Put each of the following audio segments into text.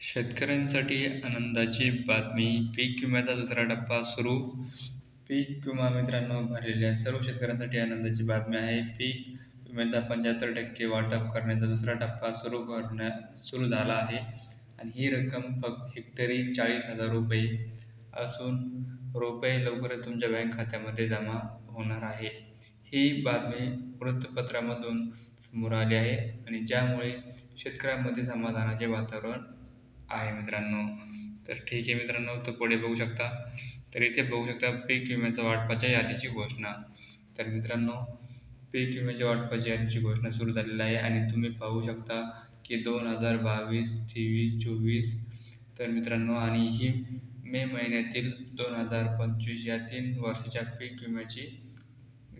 शेतकऱ्यांसाठी आनंदाची बातमी. पीक विम्याचा दुसरा टप्पा सुरू. पीक विमा मित्रांनो भरलेल्या सर्व शेतकऱ्यांसाठी आनंदाची बातमी आहे. पीक विम्याचा पंच्याहत्तर टक्के वाटप करण्याचा दुसरा टप्पा सुरू करण्या सुरू झाला आहे. आणि ही रक्कम फक्त हेक्टरी चाळीस हजार रुपये असून रुपये लवकरच तुमच्या बँक खात्यामध्ये जमा होणार आहे. ही बातमी वृत्तपत्रामधून समोर आली आहे. आणि ज्यामुळे शेतकऱ्यांमध्ये समाधानाचे वातावरण आहे मित्रांनो. तर ठीक आहे मित्रांनो तर पुढे बघू शकता. तर इथे बघू शकता पीक विम्याच्या वाटपाच्या यादीची घोषणा. तर मित्रांनो पीक विम्याच्या वाटपाच्या यादीची घोषणा सुरू झालेली आहे आणि तुम्ही पाहू शकता की दोन हजार बावीस तेवीस चोवीस तर मित्रांनो आणि ही मे महिन्यातील दोन हजार पंचवीस या तीन वर्षाच्या पीक विम्याची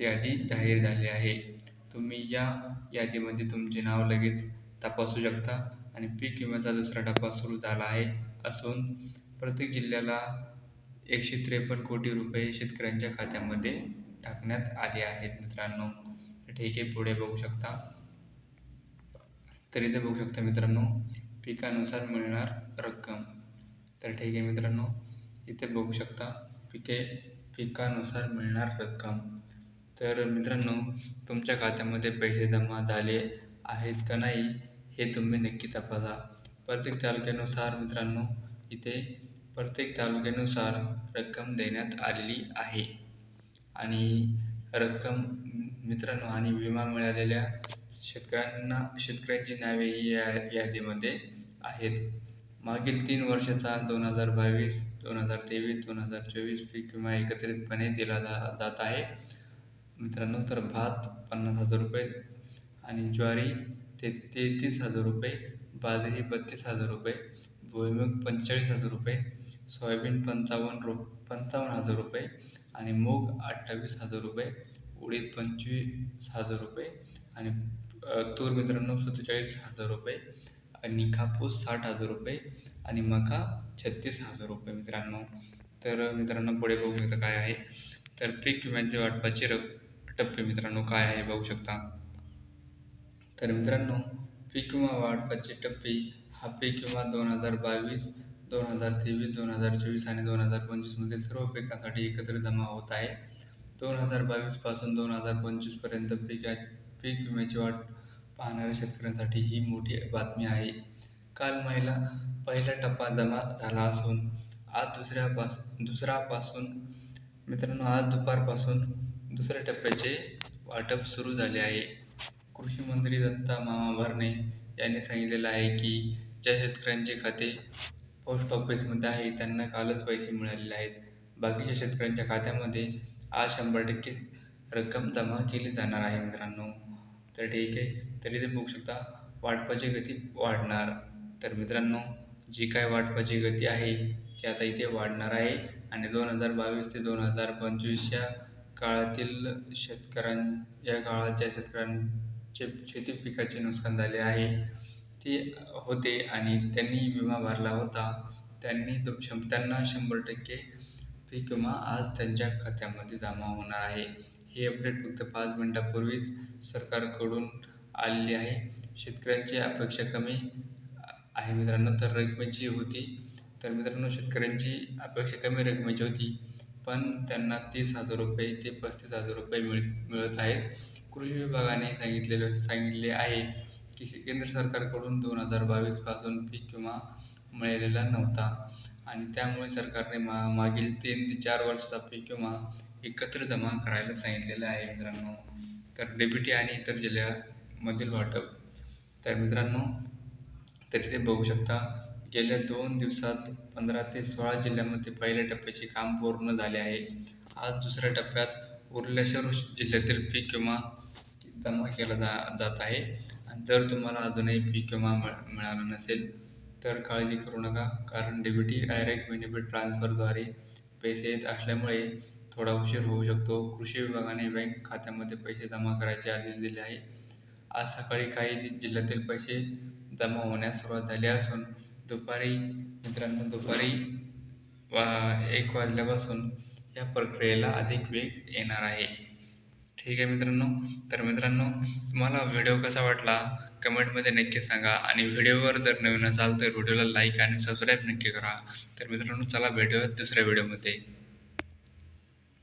यादी जाहीर झाली आहे. तुम्ही या यादीमध्ये तुमचे नाव लगेच तपासू शकता. आणि पीक विम्याचा दुसरा टप्पा सुरू झाला आहे. असून प्रत्येक जिल्ह्याला एकशे त्रेपन्न कोटी रुपये शेतकऱ्यांच्या खात्यामध्ये टाकण्यात आले आहेत मित्रांनो. ठीक आहे पुढे बघू शकता. तर इथे बघू शकता मित्रांनो पिकानुसार मिळणार रक्कम. तर ठीक आहे मित्रांनो इथे बघू शकता पिके पिकानुसार मिळणार रक्कम. तर मित्रांनो तुमच्या खात्यामध्ये पैसे जमा झाले आहेत का नाही? हे तुम्ही नक्की तपासा. प्रत्येक तालुक्यानुसार मित्रांनो इथे प्रत्येक तालुक्यानुसार रक्कम देण्यात आलेली आहे. आणि रक्कम मित्रांनो आणि विमा मिळालेल्या शेतकऱ्यांना शेतकऱ्यांची नावे ही या यादीमध्ये आहेत. मागील तीन वर्षाचा दोन हजार बावीस दोन हजार तेवीस दोन हजार चोवीस पीक विमा एकत्रितपणे दिला जा जात आहे. मित्रांनो तर भात पन्नास हजार रुपये आणि ज्वारी ते तेहतीस हजार रुपये बाजरी बत्तीस हजार रुपये भुईमूग पंचेचाळीस हजार रुपये सोयाबीन पंचावन्न रु पंचावन्न हजार रुपये आणि मूग अठ्ठावीस हजार रुपये उडीद पंचवीस हजार रुपये आणि तूर मित्रांनो सत्तेचाळीस हजार रुपये आणि कापूस साठ हजार रुपये आणि मका छत्तीस हजार रुपये मित्रांनो. तर मित्रांनो पुढे बघू शकता काय आहे. तर पीक विम्याचे वाटपाचे र टप्पे मित्रांनो काय आहे बघू शकता. तर मित्रांनो पीक विमा वाटपाचे टप्पे हा पीक विमा दोन हजार बावीस दोन हजार तेवीस दोन हजार चोवीस आणि दोन हजार पंचवीसमधील सर्व पिकांसाठी एकत्र जमा होत आहे. दोन हजार बावीसपासून दोन हजार पंचवीसपर्यंत पिका पीक विम्याची वाट पाहणाऱ्या शेतकऱ्यांसाठी ही मोठी बातमी आहे. काल महिला पहिला टप्पा जमा झाला असून आज दुसऱ्यापास दुसरापासून मित्रांनो आज दुपारपासून दुसऱ्या टप्प्याचे वाटप सुरू झाले आहे. कृषीमंत्री दत्ता मामा भरणे यांनी सांगितलेलं आहे की ज्या शेतकऱ्यांचे खाते पोस्ट ऑफिसमध्ये आहे त्यांना कालच पैसे मिळालेले आहेत. बाकीच्या शेतकऱ्यांच्या खात्यामध्ये आज शंभर टक्के रक्कम जमा केली जाणार आहे मित्रांनो. तर ठीक आहे तरी ते बघू शकता वाटपाची गती वाढणार. तर मित्रांनो जी काय वाटपाची गती आहे ती आता इथे वाढणार आहे. आणि दोन हजार बावीस ते दोन हजार पंचवीसच्या काळातील शेतकऱ्यां या काळात ज्या शेतकऱ्यां जे शेती पिकाचे नुकसान झाले आहे ते होते आणि त्यांनी विमा भरला होता. त्यांनी तो शं त्यांना शंभर टक्के पीक विमा आज त्यांच्या खात्यामध्ये जमा होणार आहे. हे अपडेट फक्त पाच मिनटापूर्वीच सरकारकडून आलेली आहे. शेतकऱ्यांची अपेक्षा कमी आहे मित्रांनो तर रकमेची होती. तर मित्रांनो शेतकऱ्यांची अपेक्षा कमी रकमेची होती. पण त्यांना तीस हजार रुपये ते पस्तीस हजार रुपये मिळ मिळत आहेत. कृषी विभागाने सांगितलेलं सांगितले आहे की केंद्र सरकारकडून दोन हजार बावीसपासून पीक विमा मिळालेला नव्हता आणि त्यामुळे सरकारने मा मागील तीन ते चार वर्षाचा पीक विमा एकत्र जमा करायला सांगितलेलं आहे मित्रांनो. तर डेप्युटी आणि इतर जिल्ह्यामधील वाटप. तर मित्रांनो तर ते बघू शकता. गेल्या दोन दिवसात पंधरा ते सोळा जिल्ह्यामध्ये पहिल्या टप्प्याचे काम पूर्ण झाले आहे. आज दुसऱ्या टप्प्यात उरलेल्या सर्व जिल्ह्यातील पीक विमा जमा केला जा जात आहे. आणि जर तुम्हाला अजूनही पीक विमा मिळाला नसेल तर काळजी करू नका कारण डेबिटी डायरेक्ट बेनिफिट ट्रान्सफरद्वारे पैसे येत असल्यामुळे थोडा उशीर होऊ शकतो. कृषी विभागाने बँक खात्यामध्ये पैसे जमा करायचे आदेश दिले आहे. आज सकाळी काही जिल्ह्यातील पैसे जमा होण्यास सुरुवात झाली असून दुपारी मित्रांनो दुपारी वा एक वाजल्यापासून या प्रक्रियेला अधिक वेग येणार आहे. ठीक आहे मित्रांनो? तर मित्रांनो तुम्हाला व्हिडिओ कसा वाटला? कमेंटमध्ये नक्की सांगा आणि व्हिडिओवर जर नवीन असाल तर व्हिडिओला लाईक आणि सबस्क्राईब नक्की करा. तर मित्रांनो चला भेटूया दुसऱ्या व्हिडिओमध्ये.